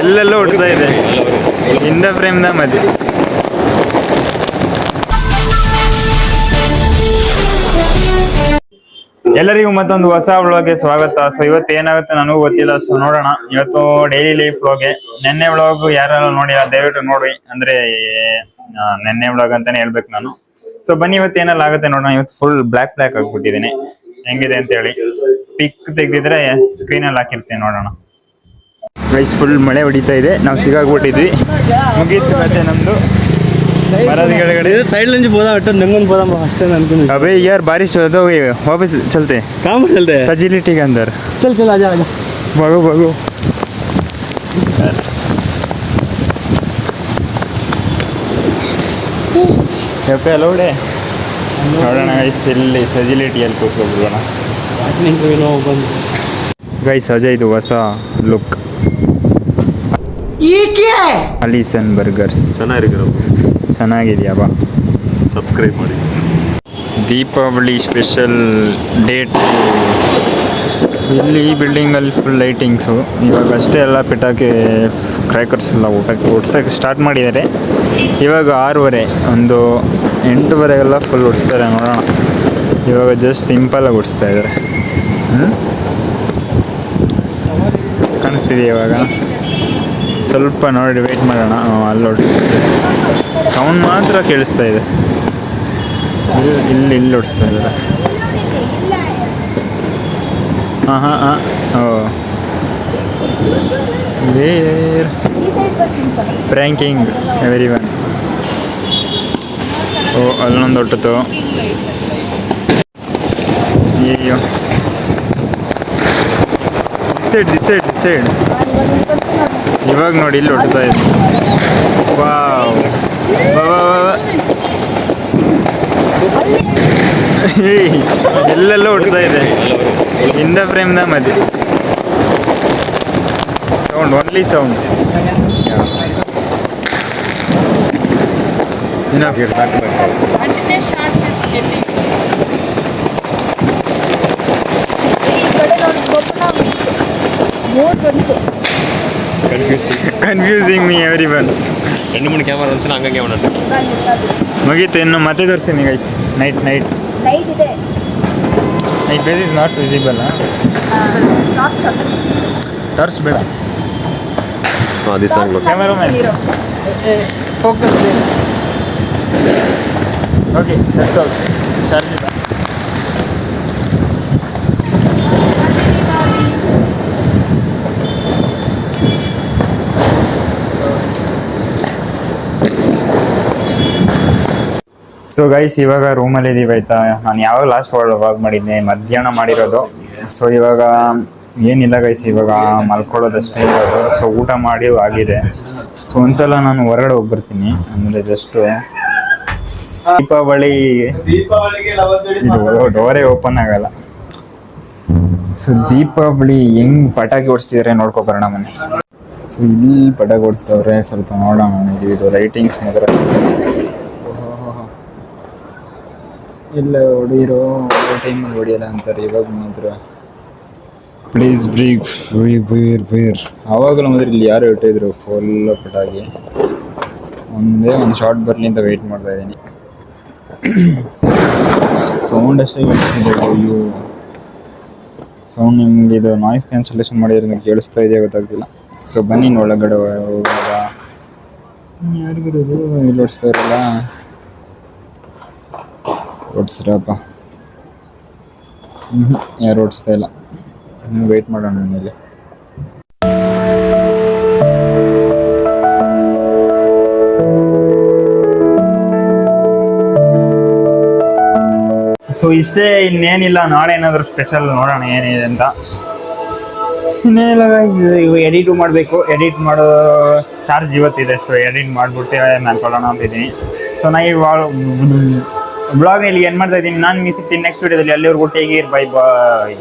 ಎಲ್ಲೆಲ್ಲ ಹುಡ್ತಾ ಇದೆ. ಹಿಂದ ಫ್ರೇಮ್ದ ಮದಿ ಎಲ್ಲರಿಗೂ ಮತ್ತೊಂದು ಹೊಸ ವ್ಲಾಗ್ಗೆ ಸ್ವಾಗತ. ಸೊ ಇವತ್ತು ಏನಾಗುತ್ತೆ ನನಗೂ ಗೊತ್ತಿಲ್ಲ. ಸೊ ನೋಡೋಣ. ಇವತ್ತು ಡೈಲಿ ಲೈಫ್ ವ್ಲಾಗೆ ನೆನ್ನೆ ವ್ಲಾಗ್ ಯಾರೆಲ್ಲ ನೋಡಿಲ್ಲ, ದಯವಿಟ್ಟು ನೋಡಿ ಅಂದ್ರೆ ನೆನ್ನೆ ವ್ಲಾಗ್ ಅಂತಾನೆ ಹೇಳ್ಬೇಕು ನಾನು. ಸೊ ಬನ್ನಿ, ಇವತ್ತು ಏನೆಲ್ಲ ಆಗುತ್ತೆ ನೋಡೋಣ. ಇವತ್ತು ಫುಲ್ ಬ್ಲ್ಯಾಕ್ ಬ್ಲ್ಯಾಕ್ ಆಗ್ಬಿಟ್ಟಿದ್ದೀನಿ. ಹೆಂಗಿದೆ ಅಂತ ಹೇಳಿ ಪಿಕ್ ತೆಗೆದಿದ್ರೆ ಸ್ಕ್ರೀನ್ ಅಲ್ಲಿ ಹಾಕಿರ್ತೀನಿ ನೋಡೋಣ. ಗೈಸ್ ಫುಲ್ ಮಳೆ ಹೊಡಿತಾ ಇದೆ ನಾವು ಸಿಗಾಗ್ಬಿಟ್ಟಿದ್ವಿ ಮುಗೀತು ಮತ್ತೆ ನಮ್ದು ಮರದ ಕೆಳಗಡೆ साइड लंच बोला अटन नंगन बोला हंसते नंगन अबे यार बारिश हो गई वापस चलते काम चलते हैं फैसिलिटी के अंदर चल चल आजा आजा भागो भागो ಯಪ್ಪ ಅಲೌಡೆ ನೋಡೋಣ ಗೈಸ್ ಇಲ್ಲಿ ಫೆಸಿಲಿಟಿಯಲ್ಲಿ ಕೂತ್ಕೊಬಿಡೋಣ नहीं नो बंस ಗೈಸ್ ಅಜಯ್ ಇದು ಹೊಸ ಲುಕ್ ಅಲಿಸನ್ ಬರ್ಗರ್ಸ್. ಚೆನ್ನಾಗಿರೋ ಚೆನ್ನಾಗಿದೆಯಾ ಬಾ. ಸಬ್ಸ್ಕ್ರೈಬ್ ಮಾಡಿ. Deepavali special date. ಇಲ್ಲಿ ಈ ಬಿಲ್ಡಿಂಗಲ್ಲಿ ಫುಲ್ ಲೈಟಿಂಗ್ಸು ಇವಾಗ ಅಷ್ಟೇ ಎಲ್ಲ ಪಿಟಾಕಿ ಕ್ರ್ಯಾಕರ್ಸ್ ಎಲ್ಲ ಊಟಕ್ಕೆ ಓಡ್ಸೋಕ್ಕೆ ಸ್ಟಾರ್ಟ್ ಮಾಡಿದ್ದಾರೆ. ಇವಾಗ ಆರೂವರೆ ಒಂದು ಎಂಟೂವರೆಗೆಲ್ಲ ಫುಲ್ ಓಡಿಸ್ತಾರೆ ನೋಡೋಣ. ಇವಾಗ ಜಸ್ಟ್ ಸಿಂಪಲಾಗಿ ಓಡಿಸ್ತಾ ಇದ್ದಾರೆ ಹ್ಞೂ ಕಾಣಿಸ್ತಿದೆಯಾ ಇವಾಗ. ಸ್ವಲ್ಪ ನೋಡಿ ವೆಯ್ಟ್ ಮಾಡೋಣ. ಅಲ್ಲಿ ನೋಡಿ. ಸೌಂಡ್ ಮಾತ್ರ ಕೇಳಿಸ್ತಾ ಇದೆ. ಇಲ್ಲಿ ಇಲ್ಲಿ ಇಲ್ಲಿ ಓಡಿಸ್ತಾ ಇದ್ದಾರೆ. ಹಾಂ ಹಾಂ ಹಾಂ. ಓ. ವೇರ್ ಪ್ರ್ಯಾಂಕಿಂಗ್ ಎವ್ರಿ ಒನ್ ಓ, ಅಲ್ಲೊಂದು ಹೊಟ್ಟಿತು ಅಯ್ಯೋ ಡಿಸೈಡ್ ಡಿಸೈಡ್ ಡಿಸೈಡ್ ಇವಾಗ ನೋಡಿ, ಇಲ್ಲಿ ಹೊಡ್ತಾ ಇದೆ. ವಾವ್. ಎಲ್ಲೆಲ್ಲ ಹೊಡ್ತಾ ಇದೆ. ಹಿಂದ ಫ್ರೇಮ್ದ ಮದಿ ಸೌಂಡ್ ಓನ್ಲಿ ಸೌಂಡ್ Continuous ಬಂತು ಕನ್ಫ್ಯೂಸಿಂಗ್ ಮೀ ಎವ್ರಿ ಒನ್ రెండు మూడు కెమెరా నుంచి ಹಂಗಂಗೆ ఉండండి ಮುಗೀತು ಇನ್ನು ಮತ್ತೆ ತೋರಿಸ್ತೀನಿ ಗೈಸ್ ನೈಟ್ ನೈಟ್ ನೈಟ್ ಇದೆ. Night base is not visible torch ಬೇಡ అది man focus okay sir charge ಇಲ್ಲ ಸೊ ಗೈಸ್ ಇವಾಗ ರೂಮಲ್ಲಿ ಇದೀವಿ ಆಯ್ತಾ? ನಾನು ಯಾವಾಗ ಲಾಸ್ಟ್ ವಾಕ್ ಮಾಡಿದ್ದೆ? ಮಧ್ಯಾಹ್ನ ಮಾಡಿರೋದು. ಸೊ ಇವಾಗ ಏನಿಲ್ಲ ಗೈಸ್ ಇವಾಗ ಮಲ್ಕೊಳ್ಳೋದಷ್ಟೇ ಇರೋದು. ಸೊ ಊಟ ಮಾಡಿ ಆಗಿದೆ. ಸೊ ಒಂದ್ಸಲ ನಾನು ಹೊರಗಡೆ ಹೋಗ್ಬರ್ತೀನಿ. ಅಂದರೆ ಜಸ್ಟ್ ದೀಪಾವಳಿ ಇದು ಡೋರೇ ಓಪನ್ ಆಗಲ್ಲ. ಸೊ ದೀಪಾವಳಿ ಹೆಂಗ್ ಪಟಾಕಿ ಓಡಿಸ್ತಿದಾರೆ ನೋಡ್ಕೊ ಬರೋಣ ಮನೆ ಸೊ ಇಲ್ಲಿ ಪಟಾಕಿ ಓಡಿಸ್ತವ್ರೆ ಸ್ವಲ್ಪ ನೋಡೋಣ. ಇದು ಲೈಟಿಂಗ್ಸ್ ಮಾತ್ರ. ಇಲ್ಲ ಹೊಡಿರೋ ಟೈಮಲ್ಲಿ ಹೊಡಿಯಲ್ಲ ಅಂತಾರೆ ಇವಾಗ ಮಾತ್ರ. ಪ್ಲೀಸ್ ಬ್ರೀಕ್ ವೇರ್ ವೀರ್ ಆವಾಗಲೂ ಮಾತ್ರ ಇಲ್ಲಿ ಯಾರು ಇಟ್ಟಿದ್ರು ಫುಲ್ ಪಟಾಗಿ ಒಂದೇ ಒಂದು ಶಾರ್ಟ್ ಬರ್ಲಿ ಅಂತ ವೆಯ್ಟ್ ಮಾಡ್ತಾ ಇದ್ದೀನಿ. ಸೌಂಡ್ ಅಷ್ಟೇ ಕೇಳಿಸ್ತಿದೆ ಅಯ್ಯೋ. ಸೌಂಡ್ ನಿಮ್ಗೆ ಇದು ನಾಯ್ಸ್ ಕ್ಯಾನ್ಸಲೇಷನ್ ಮಾಡಿದ್ರೆ ಕೇಳಿಸ್ತಾ ಇದೆಯಾ ಗೊತ್ತಾಗ್ತಿಲ್ಲ. ಸೊ ಬನ್ನಿ ಒಳಗಡೆ ಹೋಗುವಾಗ. ಯಾರಿಗಿರೋದು ಇಲ್ಲಿ ಓಡಿಸ್ತಾ ಇರಲ್ಲ. ಓಡಿಸ್ರಪ್ಪ. ಹ್ಞೂ ಯಾರು ಓಡಿಸ್ತಾ ಇಲ್ಲ. ವೆಯ್ಟ್ ಮಾಡೋಣ ಮೇಲೆ ಸೊ ಇಷ್ಟೇ ಇನ್ನೇನಿಲ್ಲ ನಾಳೆ ಏನಾದರೂ ಸ್ಪೆಷಲ್ ನೋಡೋಣ ಏನಿದೆ ಅಂತ. ಇನ್ನೇನಿಲ್ಲ ಎಡಿಟ್ ಮಾಡಬೇಕು. ಎಡಿಟ್ ಮಾಡೋ ಚಾರ್ಜ್ ಇವತ್ತಿದೆ ಸೊ ಎಡಿಟ್ ಮಾಡಿಬಿಟ್ಟು ಮಾಡ್ಕೊಳ್ಳೋಣ ಅಂತಿದ್ದೀನಿ. ಸೊ ನಾ ಈ ಬ್ಲಾಗ್ ಇಲ್ಲಿ ಏನ್ ಮಾಡ್ತಾ ಇದ್ದೀನಿ? ನಾನು ಮಿಸಿಗ್ತೀನಿ ನೆಕ್ಸ್ಟ್ ವಿಡಿಯೋದಲ್ಲಿ ಅಲ್ಲಿವರೆಗೂ ಟೇಕ್ ಬೈ ಬಾಯ್